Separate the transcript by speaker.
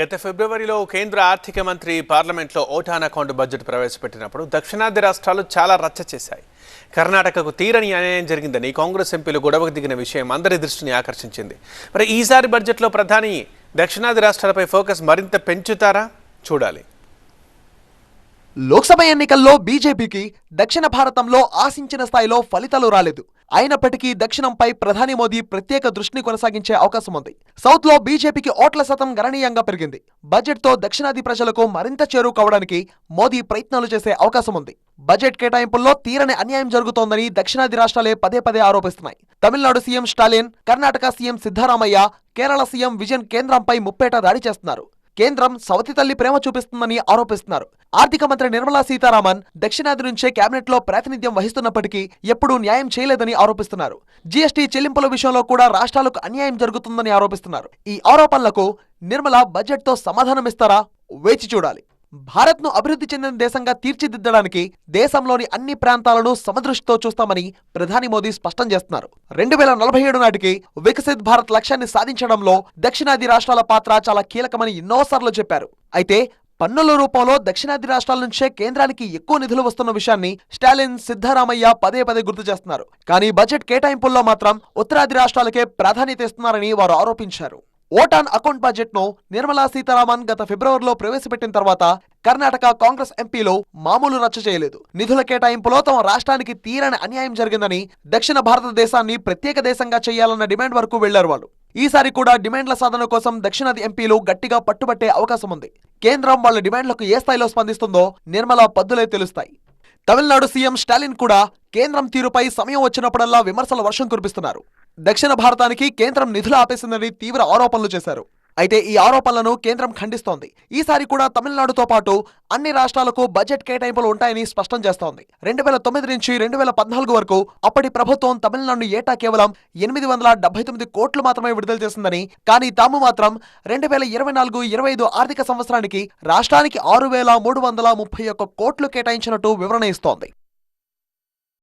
Speaker 1: గత ఫిబ్రవరిలో కేంద్ర ఆర్థిక మంత్రి పార్లమెంట్లో ఓటాన్ అకౌంట్ బడ్జెట్ ప్రవేశపెట్టినప్పుడు దక్షిణాది రాష్ట్రాలు చాలా రచ్చ చేశాయి. కర్ణాటకకు తీరని అన్యాయం జరిగిందని కాంగ్రెస్ ఎంపీలు గొడవకు దిగిన విషయం అందరి దృష్టిని ఆకర్షించింది. మరి ఈసారి బడ్జెట్లో ప్రధాని దక్షిణాది రాష్ట్రాలపై ఫోకస్ మరింత పెంచుతారా? చూడాలి.
Speaker 2: లోక్సభ ఎన్నికల్లో బీజేపీకి దక్షిణ భారతంలో ఆశించిన స్థాయిలో ఫలితాలు రాలేదు. అయినప్పటికీ దక్షిణంపై ప్రధాని మోదీ ప్రత్యేక దృష్టిని కొనసాగించే అవకాశం ఉంది. సౌత్లో బీజేపీకి ఓట్ల శాతం గణనీయంగా పెరిగింది. బడ్జెట్తో దక్షిణాది ప్రజలకు మరింత చేరువ కావడానికి మోదీ ప్రయత్నాలు చేసే అవకాశం ఉంది. బడ్జెట్ కేటాయింపుల్లో తీరని అన్యాయం జరుగుతోందని దక్షిణాది రాష్ట్రాలే పదే పదే ఆరోపిస్తున్నాయి. Tamil Nadu CM Stalin Karnataka CM Siddaramaiah Kerala CM Vijayan కేంద్రంపై ముప్పేట దాడి చేస్తున్నారు. కేంద్రం సవతి తల్లి ప్రేమ చూపిస్తుందని ఆరోపిస్తున్నారు. ఆర్థిక మంత్రి నిర్మలా సీతారామన్ దక్షిణాది నుంచే కేబినెట్లో ప్రాతినిధ్యం వహిస్తున్నప్పటికీ ఎప్పుడూ న్యాయం చేయలేదని ఆరోపిస్తున్నారు. జీఎస్టీ చెల్లింపుల విషయంలో కూడా రాష్ట్రాలకు అన్యాయం జరుగుతుందని ఆరోపిస్తున్నారు. ఈ ఆరోపణలకు నిర్మల బడ్జెట్తో సమాధానమిస్తారా? వేచి చూడాలి. భారత్ను అభివృద్ధి చెందిన దేశంగా తీర్చిదిద్దడానికి దేశంలోని అన్ని ప్రాంతాలను సమదృష్టితో చూస్తామని ప్రధాని మోదీ స్పష్టం చేస్తున్నారు. రెండు వేల నలభై ఏడు నాటికి వికసిత్ భారత్ లక్ష్యాన్ని సాధించడంలో దక్షిణాది రాష్ట్రాల పాత్ర చాలా కీలకమని ఎన్నోసార్లు చెప్పారు. అయితే పన్నుల రూపంలో దక్షిణాది రాష్ట్రాల నుంచే కేంద్రానికి ఎక్కువ నిధులు వస్తున్న విషయాన్ని స్టాలిన్ సిద్ధరామయ్య పదే పదే గుర్తు చేస్తున్నారు. కానీ బడ్జెట్ కేటాయింపుల్లో మాత్రం ఉత్తరాది రాష్ట్రాలకే ప్రాధాన్యత ఇస్తున్నారని వారు ఆరోపించారు. ఓటాన్ అకౌంట్ బడ్జెట్ను నిర్మలా సీతారామన్ గత ఫిబ్రవరిలో ప్రవేశపెట్టిన తర్వాత కర్ణాటక కాంగ్రెస్ ఎంపీలో మామూలు రచ్చ చేయలేదు. నిధుల కేటాయింపులో తమ రాష్ట్రానికి తీరని అన్యాయం జరిగిందని దక్షిణ భారతదేశాన్ని ప్రత్యేక దేశంగా చేయాలన్న డిమాండ్ వరకు వెళ్ళారు వాళ్ళు. ఈసారి కూడా డిమాండ్ల సాధన కోసం దక్షిణాది ఎంపీలు గట్టిగా పట్టుబట్టే అవకాశం ఉంది. కేంద్రం వాళ్ళ డిమాండ్లకు ఏ స్థాయిలో స్పందిస్తుందో నిర్మలా పద్దులే తెలుస్తాయి. తమిళనాడు సీఎం స్టాలిన్ కూడా కేంద్రం తీరుపై సమయం వచ్చినప్పుడల్లా విమర్శల వర్షం కురిపిస్తున్నారు. దక్షిణ భారతానికి కేంద్రం నిధులు ఆపేసిందని తీవ్ర ఆరోపణలు చేశారు. అయితే ఈ ఆరోపణలను కేంద్రం ఖండిస్తోంది. ఈసారి కూడా తమిళనాడుతో పాటు అన్ని రాష్ట్రాలకు బడ్జెట్ కేటాయింపులు ఉంటాయని స్పష్టం చేస్తోంది. రెండు వేల తొమ్మిది నుంచి రెండు వేల పద్నాలుగు వరకు అప్పటి ప్రభుత్వం తమిళనాడు ఏటా కేవలం ఎనిమిది వందల డెబ్బై తొమ్మిది కోట్లు మాత్రమే విడుదల చేసిందని కానీ తాము మాత్రం రెండు వేల ఇరవై నాలుగు ఇరవై ఐదు ఆర్థిక సంవత్సరానికి రాష్ట్రానికి ఆరు వేల మూడు వందల ముప్పై ఒక్క కోట్లు కేటాయించినట్టు వివరణ ఇస్తోంది.